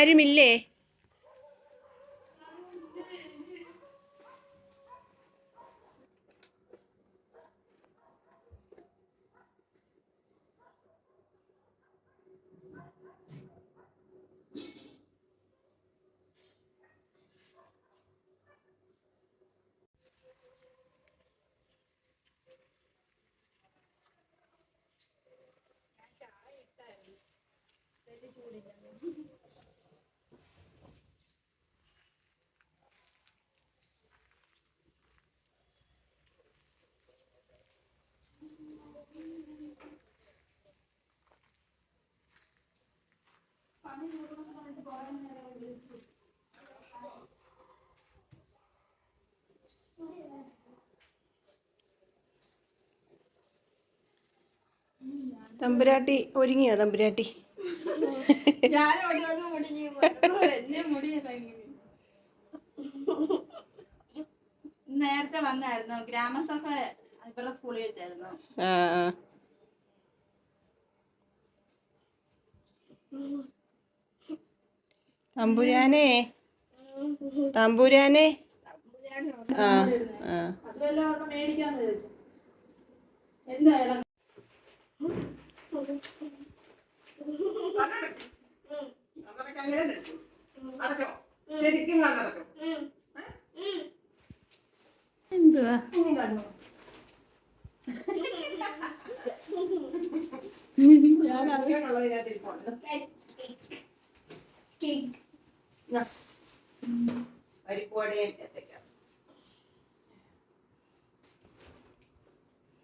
ആരുമില്ലേ? തമ്പുരാട്ടി ഒരുങ്ങിയോ തമ്പുരാട്ടി? നേരത്തെ വന്നായിരുന്നു? ഗ്രാമസഭ ഇവരുടെ സ്കൂളിൽ വെച്ചായിരുന്നു. ആ ആ. തമ്പുരാനെ. തമ്പുരാനെ. ആ ആ. അതുവല്ല അവർക്ക് മേടിക്കാന്ന് ചോദിച്ചു എന്താ ഇളം ശരിക്കും കണ്ണടച്ചോ എന്തുവാ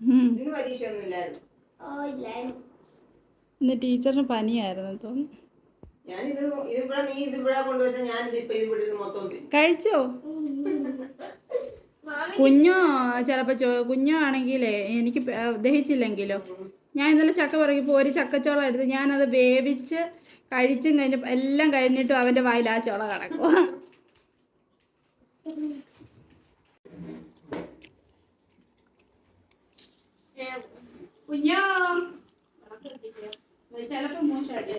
ഇന്ന് പരീക്ഷയൊന്നും ഇല്ലായിരുന്നു? ഇന്ന് ടീച്ചറിന് പനിയായിരുന്നു തോന്നുന്നു. ഞാനിത് ഇതിവിടെ നീ ഇതിവിടെ കൊണ്ടുവച്ചാൽ മൊത്തം കഴിച്ചോ? കുഞ്ഞോ ചിലപ്പോ ചോ കുഞ്ഞോ ആണെങ്കിലേ എനിക്ക് ദഹിച്ചില്ലെങ്കിലോ. ഞാൻ ഇന്നലെ ചക്ക പറയിപ്പോൾ ഒരു ചക്കച്ചോളം എടുത്ത് ഞാനത് വേവിച്ച് കഴിച്ചും കഴിഞ്ഞ എല്ലാം കഴിഞ്ഞിട്ടും അവന്റെ വായിൽ ആ ചോള കിടക്കും. കുഞ്ഞോ? ചിലപ്പോ മോശമായിട്ട്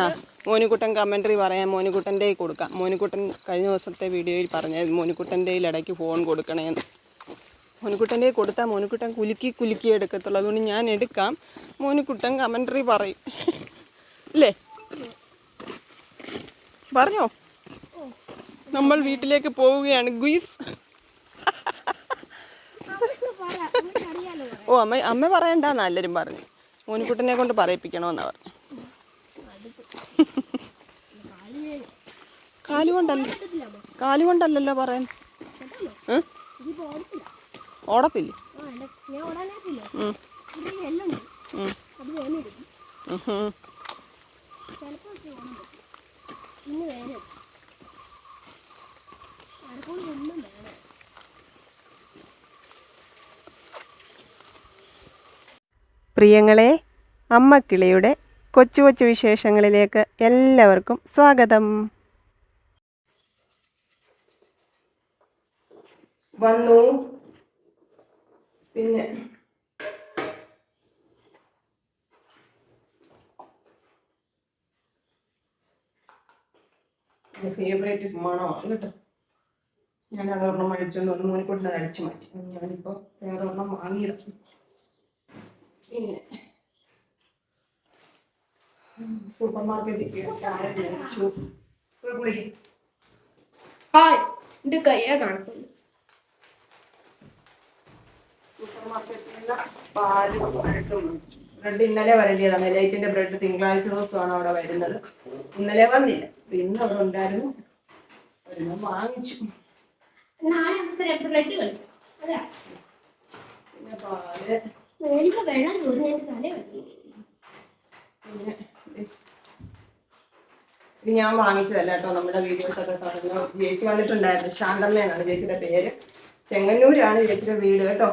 ആ മോനിക്കുട്ടൻ കമൻട്രി പറയാം. മോനിക്കുട്ടന്റെ കൊടുക്കാം. മോനിക്കുട്ടൻ കഴിഞ്ഞ ദിവസത്തെ വീഡിയോയിൽ പറഞ്ഞത് മോനിക്കുട്ടന്റെ ഇടയ്ക്ക് ഫോൺ കൊടുക്കണേന്ന്. മോനിക്കുട്ടന്റെ കൊടുത്താൽ മോനിക്കുട്ടൻ കുലുക്കി കുലുക്കി എടുക്കത്തുള്ളൂ. അതുകൊണ്ട് ഞാൻ എടുക്കാം. മോനിക്കുട്ടൻ കമൻട്രി പറയും. അല്ലേ പറഞ്ഞോ? നമ്മൾ വീട്ടിലേക്ക് പോവുകയാണ്. ഗുയിസ്. ഓ അമ്മ അമ്മ പറയണ്ട? എല്ലാവരും പറഞ്ഞു. മോനിക്കുട്ടനെ കൊണ്ട് പറയിപ്പിക്കണമെന്നാണ് പറഞ്ഞു. കാലുകൊണ്ടല്ല. കാലുകൊണ്ടല്ലല്ലോ പറയാൻ? ഓടത്തില്ലേ. പ്രിയങ്ങളെ അമ്മക്കിളിയുടെ കൊച്ചു കൊച്ചു വിശേഷങ്ങളിലേക്ക് എല്ലാവർക്കും സ്വാഗതം. വന്നു. പിന്നെ ഫേവറേറ്റ് മണമാണ് കേട്ടോ. ഞാൻ അതൊരെണ്ണം മേടിച്ചോണ്ട് ഒന്ന് മോനിക്കൊണ്ട് അടിച്ചു മാറ്റി. ഞാനിപ്പോ വേറെ ഒരെണ്ണം വാങ്ങിയത് പിന്നെ സൂപ്പർ മാർക്കറ്റിൽ ക്യാരറ്റ് കുളിക്ക്. എന്റെ കയ്യാ കാണിക്കുന്നു പാലും ബ്രെഡും മേടിച്ചു. ബ്രെഡ് ഇന്നലെ വരേണ്ടതാണ് ലൈറ്റിന്റെ ബ്രെഡ് തിങ്കളാഴ്ച ദിവസമാണ് അവിടെ വരുന്നത്. ഇന്നലെ വന്നില്ല. ഇന്ന് അവിടെ ഉണ്ടായിരുന്നു. ഒരെണ്ണം വാങ്ങിച്ചു. പിന്നെ പാൽ. പിന്നെ ഇത് ഞാൻ വാങ്ങിച്ചതല്ല കേട്ടോ. നമ്മുടെ വീഡിയോസ് ഒക്കെ കാണുന്നു ചേച്ചി വന്നിട്ടുണ്ടായിരുന്നു. ശാന്തമ്മ എന്നാണ് ചേച്ചിയുടെ പേര്. ചെങ്ങന്നൂരാണ് ചേച്ചിയുടെ വീട് കേട്ടോ.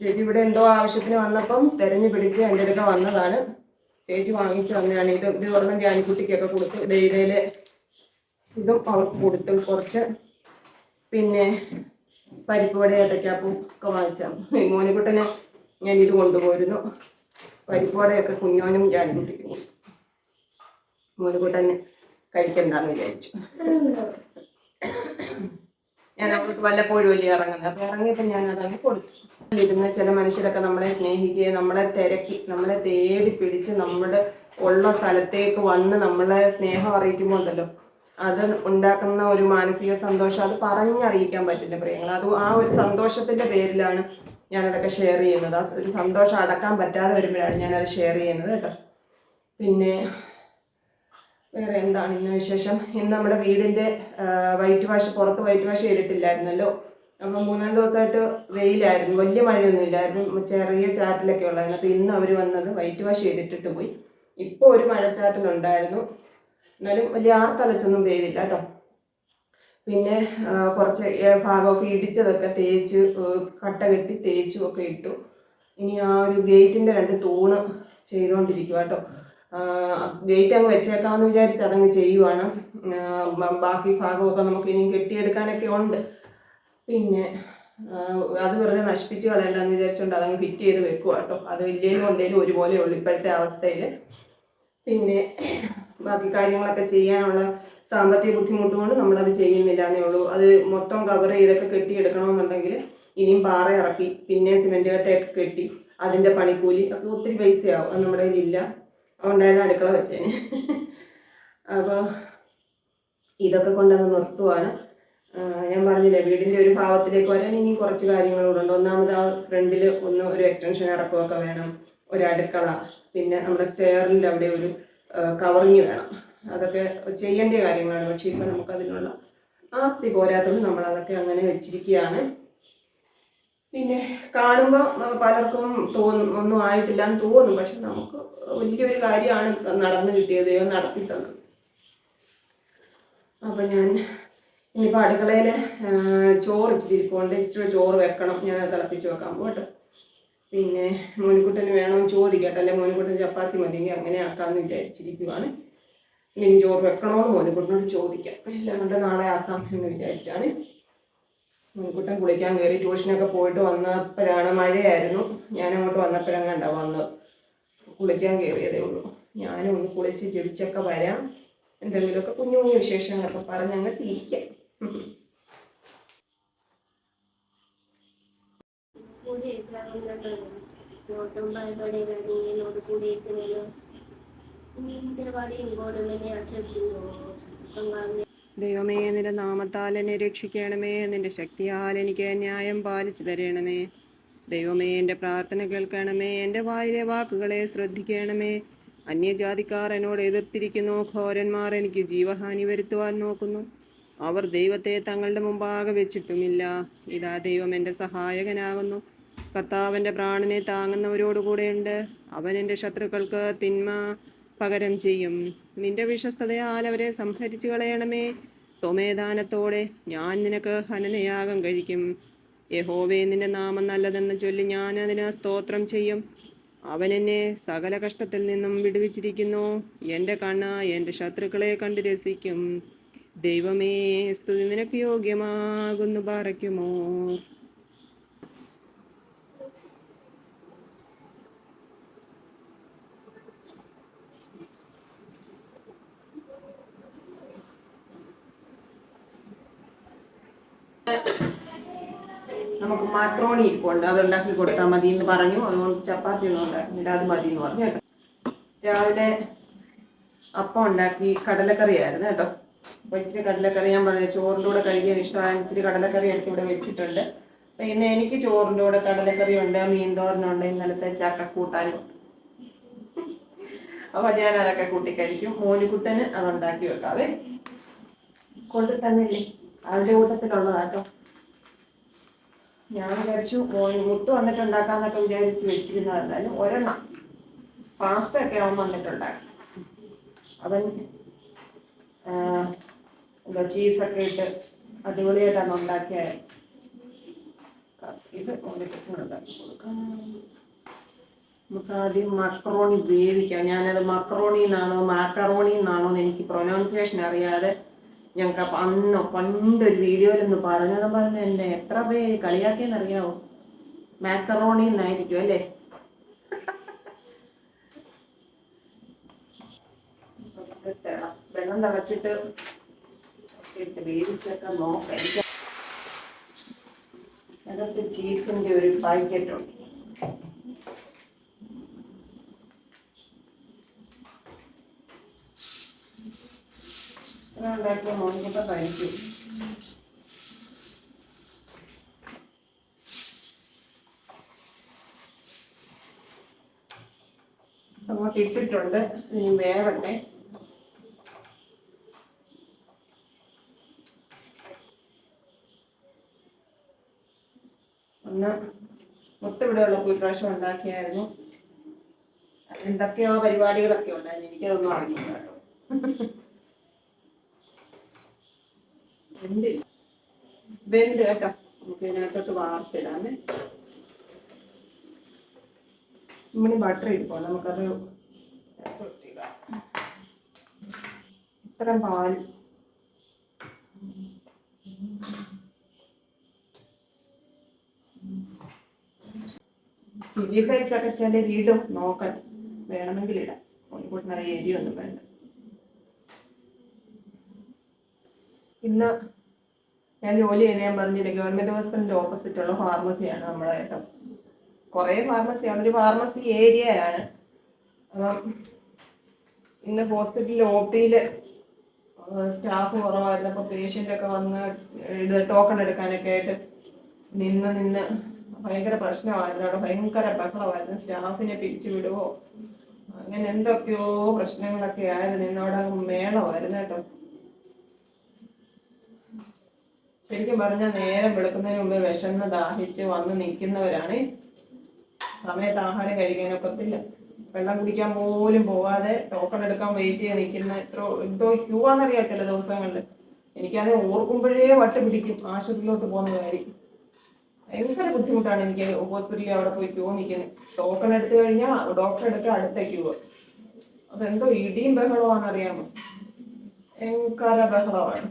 ചേച്ചി ഇവിടെ എന്തോ ആവശ്യത്തിന് വന്നപ്പം തെരഞ്ഞു പിടിച്ച് എന്റെ അടുക്ക വന്നതാണ്. ചേച്ചി വാങ്ങിച്ചു തന്നെയാണ്. ഇത് ഇത് പറഞ്ഞ ജാനിക്കുട്ടിക്കൊക്കെ കൊടുത്തു ഡെയിലെ ഇതും അവർക്ക് കൊടുത്തു കുറച്ച് പിന്നെ പരിപ്പ് വട ഏത്തക്കാപ്പും ഒക്കെ വാങ്ങിച്ചാൽ മോനിക്കുട്ടനെ ഞാൻ ഇത് കൊണ്ടുപോയിരുന്നു പരിപ്പുവടയൊക്കെ കുഞ്ഞോനും ജാനിക്കുട്ടിക്കും കൊടുത്തു. മോനിക്കുട്ടനെ കഴിക്കണ്ടെന്ന് വിചാരിച്ചു. ഞാൻ അവർക്ക് വല്ലപ്പോഴും വലിയ ഇറങ്ങുന്നത്? അപ്പൊ ഇറങ്ങിയപ്പോൾ ഞാൻ അതങ്ങ് കൊടുത്തു. ഇരുന്ന് ചില മനുഷ്യരൊക്കെ നമ്മളെ സ്നേഹിക്കുകയും നമ്മളെ തിരക്കി നമ്മളെ തേടി പിടിച്ച് നമ്മുടെ ഉള്ള സ്ഥലത്തേക്ക് വന്ന് നമ്മളെ സ്നേഹം അറിയിക്കുമ്പോൾ ഉണ്ടല്ലോ. അത് ഉണ്ടാക്കുന്ന ഒരു മാനസിക സന്തോഷം. അത് പറഞ്ഞറിയിക്കാൻ പറ്റില്ല പ്രിയങ്ങൾ അത് ആ ഒരു സന്തോഷത്തിന്റെ പേരിലാണ് ഞാനതൊക്കെ ഷെയർ ചെയ്യുന്നത്. ആ ഒരു സന്തോഷം അടക്കാൻ പറ്റാതെ വരുമ്പോഴാണ് ഞാനത് ഷെയർ ചെയ്യുന്നത് കേട്ടോ. പിന്നെ വേറെ എന്താണ് ഇന്ന് വിശേഷം? ഇന്ന് നമ്മുടെ വീടിന്റെ വൈറ്റ് വാഷ് പുറത്ത് വൈറ്റ് വാഷ് ചെയ്തിട്ടില്ലായിരുന്നല്ലോ. അപ്പം മൂന്നാൽ ദിവസമായിട്ട് വെയിലായിരുന്നു. വലിയ മഴയൊന്നും ഇല്ലായിരുന്നു ചെറിയ ചാറ്റിലൊക്കെ ഉള്ളായിരുന്നു. അപ്പം ഇന്ന് അവർ വന്നത് വൈറ്റ് വാഷ് ചെയ്തിട്ടിട്ട് പോയി. ഇപ്പോൾ ഒരു മഴച്ചാറ്റലുണ്ടായിരുന്നു. എന്നാലും വലിയ ആർത്തലച്ചൊന്നും പെയ്തില്ല കേട്ടോ. പിന്നെ കുറച്ച് ഭാഗമൊക്കെ ഇടിച്ചതൊക്കെ തേച്ച് കട്ട കെട്ടി തേച്ചും ഒക്കെ ഇട്ടു. ഇനി ആ ഒരു ഗേറ്റിന്റെ രണ്ട് തൂണ് ചെയ്തുകൊണ്ടിരിക്കുക കേട്ടോ. ഗേറ്റ് അങ്ങ് വെച്ചേക്കാമെന്ന് വിചാരിച്ച് അതങ്ങ് ചെയ്യുവാണ്. ബാക്കി ഭാഗമൊക്കെ നമുക്ക് ഇനിയും കെട്ടിയെടുക്കാനൊക്കെ ഉണ്ട്. പിന്നെ അത് വെറുതെ നശിപ്പിച്ച് കളയണ്ടെന്ന് വിചാരിച്ചുകൊണ്ട് അതങ്ങ് ഫിറ്റ് ചെയ്ത് വെക്കുക കേട്ടോ അത് ഇല്ലേലും ഉണ്ടേലും ഒരുപോലെ ഉള്ളൂ ഇപ്പോഴത്തെ അവസ്ഥയിൽ പിന്നെ ബാക്കി കാര്യങ്ങളൊക്കെ ചെയ്യാനുള്ള സാമ്പത്തിക ബുദ്ധിമുട്ട് കൊണ്ട് നമ്മളത് ചെയ്യുന്നില്ല എന്നേ ഉള്ളൂ. അത് മൊത്തം കവർ ചെയ്തൊക്കെ കെട്ടിയെടുക്കണമെന്നുണ്ടെങ്കിൽ ഇനിയും പാറ ഇറക്കി പിന്നെ സിമെന്റ് കട്ടയൊക്കെ കെട്ടി അതിന്റെ പണിക്കൂലി ഒക്കെ ഒത്തിരി പൈസയാവും. അത് നമ്മുടെ കയ്യിലില്ല. അതുകൊണ്ടായാലും അടുക്കള വെച്ചേന്. അപ്പോൾ ഇതൊക്കെ കൊണ്ടങ്ങ് നിർത്തുവാണ്. ഞാൻ പറഞ്ഞില്ലേ വീടിന്റെ ഒരു ഭാവത്തിലേക്ക് വരാൻ ഇനി കുറച്ച് കാര്യങ്ങളൂടെ ഉണ്ട് ഒന്നാമത് ആ ഫ്രണ്ടിൽ ഒന്ന് ഒരു എക്സ്റ്റൻഷൻ ഇറക്കമൊക്കെ വേണം. ഒരു അടുക്കള പിന്നെ നമ്മുടെ സ്റ്റെയറിന്റെ അവിടെ ഒരു കവറിങ് വേണം. അതൊക്കെ ചെയ്യേണ്ട കാര്യങ്ങളാണ്. പക്ഷേ ഇപ്പം നമുക്കതിനുള്ള ആസ്തി പോരാത്തതുകൊണ്ട് നമ്മൾ അതൊക്കെ അങ്ങനെ വെച്ചിരിക്കുകയാണ്. പിന്നെ കാണുമ്പോൾ പലർക്കും തോന്നും ഒന്നും ആയിട്ടില്ല എന്ന് തോന്നും. പക്ഷെ നമുക്ക് വലിയൊരു കാര്യമാണ് നടന്നു കിട്ടിയത് നടത്തി തന്നത് അപ്പം ഞാൻ ഇനിയിപ്പോൾ അടുക്കളയിൽ ചോറ് ഇച്ചിരി ഇരിപ്പുണ്ട് ഇച്ചിരി ചോറ് വെക്കണം. ഞാൻ തിളപ്പിച്ച് വെക്കാൻ പോട്ടെ പിന്നെ മോനിക്കുട്ടന് വേണമെന്ന് ചോദിക്കട്ടെ. അല്ലെ മോനിക്കുട്ടൻ ചപ്പാത്തി മതിയെങ്കിൽ അങ്ങനെ ആക്കാമെന്ന് വിചാരിച്ചിരിക്കുവാണ്. ഇനി ചോറ് വെക്കണമെന്ന് മോനിക്കുട്ടനോട് ചോദിക്കാം. എല്ലാം കൊണ്ട് നാളെ ആക്കാം എന്ന് വിചാരിച്ചാണ്. മോനിക്കുട്ടൻ കുളിക്കാൻ കയറി ട്യൂഷനൊക്കെ പോയിട്ട് വന്നപ്പോഴാണ് മഴയായിരുന്നു. ഞാൻ അങ്ങോട്ട് വന്നപ്പോഴാണ് കണ്ട വന്നത്. കുളിക്കാൻ കയറിയതേ ഉള്ളൂ. ഞാനും ഒന്ന് കുളിച്ച് ചെടിച്ചൊക്കെ വരാം. എന്തെങ്കിലുമൊക്കെ കുഞ്ഞു കുഞ്ഞു വിശേഷങ്ങളൊക്കെ പറഞ്ഞങ്ങ് ഇരിക്കാം ദൈവമേ നിന്റെ നാമത്താൽ എന്നെ രക്ഷിക്കണമേ. നിന്റെ ശക്തിയാൽ എനിക്ക് ന്യായം പാലിച്ചു തരണമേ. ദൈവമേ എന്റെ പ്രാർത്ഥന കേൾക്കണമേ. എന്റെ വായിലെ വാക്കുകളെ ശ്രദ്ധിക്കണമേ. അന്യജാതിക്കാർ എന്നോട് എതിർത്തിരിക്കുന്നു. ഘോരന്മാർ എനിക്ക് ജീവഹാനി വരുത്തുവാൻ നോക്കുന്നു. അവർ ദൈവത്തെ തങ്ങളുടെ മുമ്പാകെ വെച്ചിട്ടുമില്ല. ഇതാ ദൈവം എന്റെ സഹായകനാകുന്നു. കർത്താവിന്റെ പ്രാണനെ താങ്ങുന്നവരോടുകൂടെയുണ്ട്. അവൻ എന്റെ ശത്രുക്കൾക്ക് തിന്മ പകരം ചെയ്യും. നിന്റെ വിശ്വസ്തതയാൽ അവരെ സംഹരിച്ചു കളയണമേ. സ്വമേധാനത്തോടെ ഞാൻ നിനക്ക് ഹനനയാഗം കഴിക്കും. യഹോവേ നിന്റെ നാമം നല്ലതെന്ന് ചൊല്ലി ഞാൻ അതിന് സ്തോത്രം ചെയ്യും. അവൻ എന്നെ സകല കഷ്ടത്തിൽ നിന്നും വിടുവിച്ചിരിക്കുന്നു. എന്റെ കണ്ണ് എന്റെ ശത്രുക്കളെ കണ്ട് രസിക്കും. ദൈവമേ സ്തുതി നിനക്ക് യോഗ്യമാകുന്നു പാറയ്ക്കുമോ? നമുക്ക് മാക്രോണി ഇരിപ്പുണ്ട്. അത് ഉണ്ടാക്കി കൊടുത്താൽ മതി എന്ന് പറഞ്ഞു. അതുകൊണ്ട് ചപ്പാത്തി ഒന്നും ഉണ്ടാക്കുന്നില്ല. അത് മതി എന്ന് പറഞ്ഞു കേട്ടോ. രാവിലെ അപ്പം ഉണ്ടാക്കി കടലക്കറി ആയിരുന്നു കേട്ടോ. അപ്പൊ ഇച്ചിരി കടലക്കറി ഞാൻ പറഞ്ഞു ചോറിന്റെ കൂടെ ഇഷ്ടമായ ഇച്ചിരി കടലക്കറി എടുത്ത് ഇവിടെ വെച്ചിട്ടുണ്ട്. അപ്പൊ ഇന്ന് എനിക്ക് ചോറിന്റെ കൂടെ കടലക്കറി ഉണ്ട് മീൻ തോരനുണ്ട് ഇന്നലത്തെ ചക്കക്കൂട്ടാനും അപ്പൊ ഞാൻ അതൊക്കെ കൂട്ടി കഴിക്കും. മോനിക്കുട്ടന് അത് ഉണ്ടാക്കി വെക്കാവേ. കൊണ്ടു തന്നില്ലേ? അതിന്റെ കൂട്ടത്തിലുള്ളതാട്ടോ ഞാൻ വിചാരിച്ചു മോന് വന്നിട്ട് വന്നിട്ടുണ്ടാക്കാന്നൊക്കെ വിചാരിച്ച് വെച്ചിരുന്നതല്ലാലും ഒരെണ്ണം. പാസ്ത ഒക്കെ അവൻ വന്നിട്ടുണ്ടാക്കും. അവൻ എന്താ ചീസൊക്കെ ഇട്ട് അടിപൊളിയായിട്ടാണ് ഉണ്ടാക്കിയത് ഇത് നമുക്ക് ആദ്യം മക്രോണി വേവിക്കാം. ഞാനത് മക്രോണി എന്നാണോ മാക്കറോണി എന്നാണോ എന്ന് എനിക്ക് പ്രൊനൗൺസിയേഷൻ അറിയാതെ ഞങ്ങൾക്ക് അന്നോ പണ്ടൊരു വീഡിയോയിൽ ഒന്ന് പറഞ്ഞത് പറഞ്ഞ എന്നെ എത്ര പേര് കളിയാക്കിയെന്നറിയാവോ? മാക്കറോണി എന്നായിരിക്കും അല്ലേ ഇത് തിള- വെള്ളം തിളച്ചിട്ട് ഇട്ട് വേവിച്ചൊക്കെ നോക്കാം അതിനകത്ത് ചീസിന്റെ ഒരു പാക്കറ്റ് ഉണ്ട്. ഇട്ടിട്ടുണ്ട്. ഇനി വേവട്ടെ ഒന്ന് മുത്തിവിടെയുള്ള പ്രാവശ്യം ഉണ്ടാക്കിയായിരുന്നു. എന്തൊക്കെയോ പരിപാടികളൊക്കെ ഉണ്ടായിരുന്നു. എനിക്കതൊന്നും അറിയില്ല കേട്ടോ എന്തില്ല വെന്ത് കേട്ടോ. നമുക്ക് ഇതിനകത്തോട്ട് വാർത്തിടാമേ. ഇമ്മണി ബട്ടർ ഇരിപ്പോ നമുക്കത്. ഇത്രയും പാൽ ചില്ലി ഫ്ലേക്സ് ഒക്കെ ചില ഇടും നോക്കണം. വേണമെങ്കിൽ ഇടാം ഒന്നിക്കൂട്ട് നല്ല എരിയൊന്നും വേണ്ട. ഇന്ന് ഞാൻ ജോലി ചെയ്യുന്ന ഞാൻ പറഞ്ഞില്ലേ ഗവൺമെന്റ് ഹോസ്പിറ്റലിന്റെ ഓപ്പോസിറ്റ് ഉള്ള ഫാർമസിയാണ് നമ്മുടെ കേട്ടോ കുറേ ഫാർമസിയാണ് ഒരു ഫാർമസി ഏരിയയാണ്. അപ്പം ഇന്ന് ഹോസ്പിറ്റലിൽ ഒ പിയിൽ സ്റ്റാഫ് കുറവായിരുന്നപ്പോൾ പേഷ്യന്റ് ഒക്കെ വന്ന് ഇത് ടോക്കൺ എടുക്കാനൊക്കെ ആയിട്ട് നിന്ന് നിന്ന് ഭയങ്കര പ്രശ്നമായിരുന്നു അവിടെ ഭയങ്കര ബഹളമായിരുന്നു. സ്റ്റാഫിനെ പിരിച്ചു വിടുവോ? അങ്ങനെ എന്തൊക്കെയോ പ്രശ്നങ്ങളൊക്കെ ആയിരുന്നു. ഇന്ന് അവിടെ മേളമായിരുന്നു കേട്ടോ. ശരിക്കും പറഞ്ഞാൽ നേരം വെളുക്കുന്നതിന് മുമ്പ് വിശന്ന് ദാഹിച്ച് വന്ന് നിൽക്കുന്നവരാണ്. സമയത്ത് ആഹാരം കഴിക്കാനൊക്കത്തില്ല വെള്ളം കുടിക്കാൻ പോലും പോവാതെ ടോക്കൺ എടുക്കാൻ വെയിറ്റ് ചെയ്ത് നിൽക്കുന്ന എത്ര എന്തോ ക്യൂ ആണെന്നറിയാം ചില ദിവസങ്ങളിൽ. എനിക്കത് ഓർക്കുമ്പോഴേ വട്ടം പിടിക്കും. ആശുപത്രിയിലോട്ട് പോകുന്ന കാര്യം ഭയങ്കര ബുദ്ധിമുട്ടാണ് എനിക്ക് ഹോസ്പിറ്റലിൽ അവിടെ പോയി ക്യൂ നിൽക്കുന്നത്. ടോക്കൺ എടുത്തു കഴിഞ്ഞാൽ ഡോക്ടർ എടുത്ത് അടുത്ത ക്യൂ അതെന്തോ ഇടിയും ബഹളമാണെന്നറിയാമോ? ഭയങ്കര ബഹളമാണ്.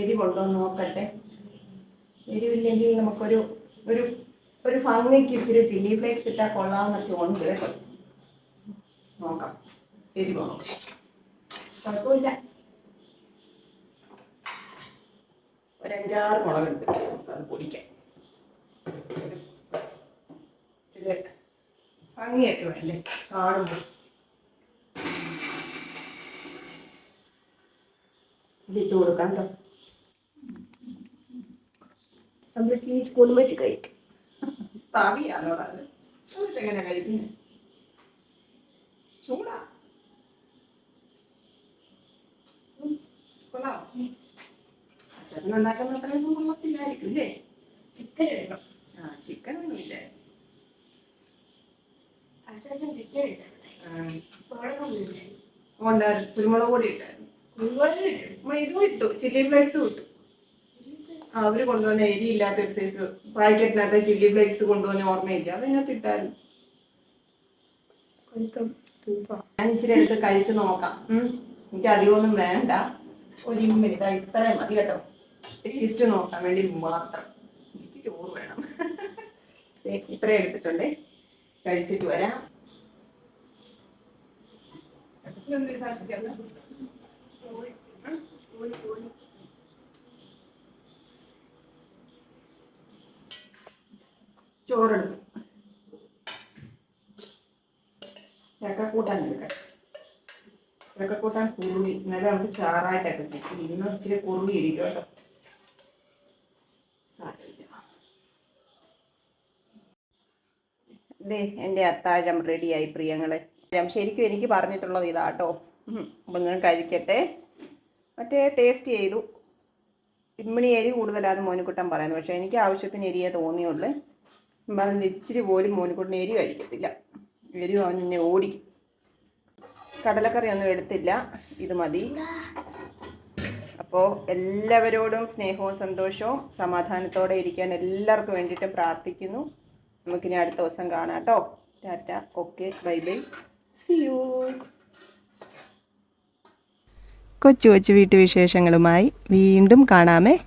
എരിവുണ്ടോ നോക്കട്ടെ. എരിവില്ലെങ്കിൽ നമുക്കൊരു ഒരു ഒരു ഭംഗിക്ക് ഇച്ചിരി ചില്ലി ഫ്ലേക്സ് ഇട്ടാൽ കൊള്ളാമെന്നൊക്കെ ഉണ്ട്. കേട്ടോ നോക്കാം എരിവ് കുഴപ്പമില്ല. ഒരു അഞ്ചാറ് മുളക് എടുത്ത് അത് പൊടിക്കാം. ഇച്ചിരി ഭംഗിയൊക്കെ വേണ്ടേ? കാണുമ്പോൾ. ഇതിട്ട് കൊടുക്കാം കേട്ടോ. നമ്മൾ സ്പൂൺ വെച്ച് കഴിക്കും. ചൂടാ. അത്രയൊന്നും കൊള്ളത്തില്ലായിരിക്കും അല്ലേ ചിക്കൻ ആ ചിക്കൻ ഒന്നും ഇല്ലേ ഉണ്ടായിരുന്നു കുരുമുളക് പൊടി ഇട്ടായിരുന്നു. ഇതും ഇട്ടു. ചില്ലി ഫ്ലേക്സും ഇട്ടു. അവർ കൊണ്ടുവന്ന എരി ഇല്ലാത്ത ഒരു സൈസ് പാക്കറ്റിനകത്ത് ചില്ലി ഫ്ലേക്സ് കൊണ്ടുവന്ന ഓർമ്മയില്ല. അതിനകത്ത് ഇട്ടാലും. ഞാൻ ഇച്ചിരി എടുത്ത് കഴിച്ചു നോക്കാം. എനിക്ക് അധികമൊന്നും വേണ്ട. ഒരു ഇമ്മിനി ഇതാ ഇത്രയും മതി കേട്ടോ. ടേസ്റ്റ് നോക്കാൻ വേണ്ടി മാത്രം. എനിക്ക് ചോറ് വേണം. ഇത്രയും എടുത്തിട്ടുണ്ട്. കഴിച്ചിട്ട് വരാം. ഇതൊന്നും ചോറെടുക്കും. ചക്കക്കൂട്ടാൻ എടുക്കാം. ചക്കക്കൂട്ടാൻ കുറുവി ഇന്നലെ നമുക്ക് ചാറായിട്ടൊക്കെ കിട്ടി. ഇന്ന് ഇച്ചിരി കുറുവി ഇരിക്കും കേട്ടോ. ദേ എന്റെ അത്താഴം റെഡിയായി പ്രിയങ്ങളെ. ശരിക്കും എനിക്ക് പറഞ്ഞിട്ടുള്ളത് ഇതാട്ടോ. അപ്പം ഞാൻ കഴിക്കട്ടെ. മറ്റേ ടേസ്റ്റ് ചെയ്തു. ഇമ്മിണി എരി കൂടുതലാണ് മോനിക്കുട്ടൻ പറയുന്നത് പക്ഷേ എനിക്ക് ആവശ്യത്തിന് എരിയേ തോന്നിയുള്ളൂ. പറഞ്ഞ ഇച്ചിരി പോലും മോനിക്കുട്ടൻ എരി കഴിക്കത്തില്ല. എരി അവൻ ഓടിക്കും കടലക്കറി ഒന്നും എടുത്തില്ല. ഇത് മതി. അപ്പോൾ എല്ലാവരോടും സ്നേഹവും സന്തോഷവും സമാധാനത്തോടെ ഇരിക്കാൻ എല്ലാവർക്കും വേണ്ടിയിട്ടും പ്രാർത്ഥിക്കുന്നു. നമുക്കിനി അടുത്ത ദിവസം കാണാം കേട്ടോ. Tata. Okay. Bye bye. See you കൊച്ചു കൊച്ചു വീട്ടുവിശേഷങ്ങളുമായി വീണ്ടും കാണാമേ.